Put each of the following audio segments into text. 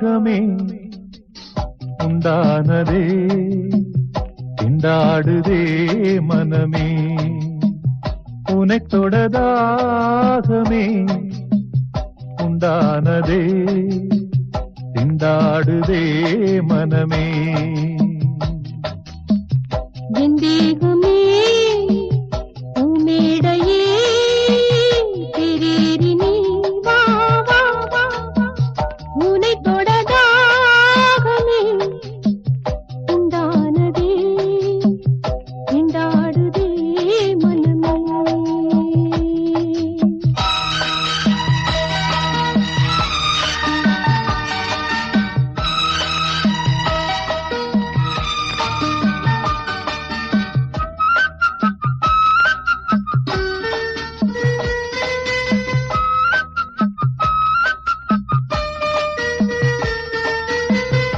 உலகமே. உண்டானதே. திண்டாடுதே மனமே. உனக்கொட தாகமே உண்டானதே. திண்டாடுதே மனமே. என்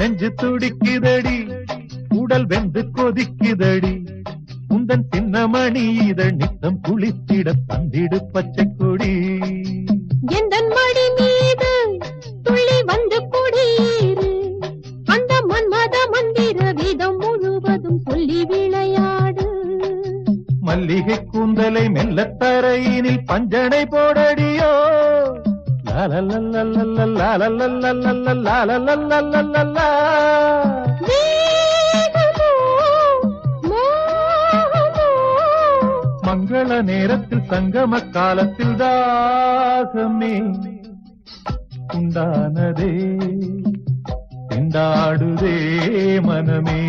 நெஞ்சு துடிக்குதடி உடல் வெந்து கொதிக்குதடி. உந்தன் சின்னமணி இதழ் நித்தம் குளித்திட தந்திடு பச்சை கொடி. எந்த மடி மீது துள்ளி வந்து குடியேறு அந்த மன்மத மந்திர விதம் முழுவதும் சொல்லி விளையாடு. மல்லிகை கூந்தலை மெல்ல தரையினில் பஞ்சனை போடடியோ മംഗള നേരത്തിൽ സംഗമക്കാലത്തിൽ ദാസമേ ഉണ്ടാനതേ ഉണ്ടാടുതേ മനമേ.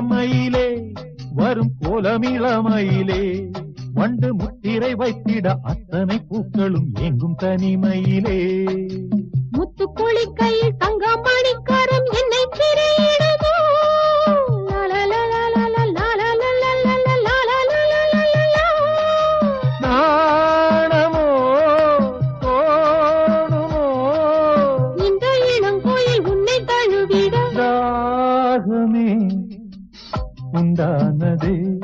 இளமையிலே வரும் கோலமிளமையிலே வண்டு முத்திரை வைத்திட அத்தனை பூக்களும் எங்கும் தனிமையிலே. முத்துக்குளி கையில் தங்க மணிக்கரம் என்னை உண்டானதே.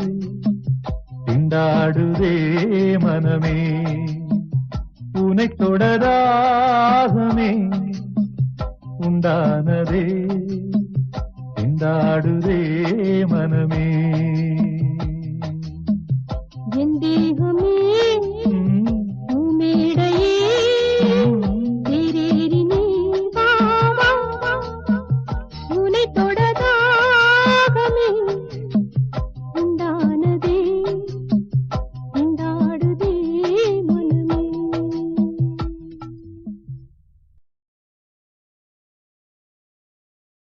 திண்டாடுதே மனமே. உனை தொடதாகமே. உண்டானதே. திண்டாடுதே மனமே. என் தேகமே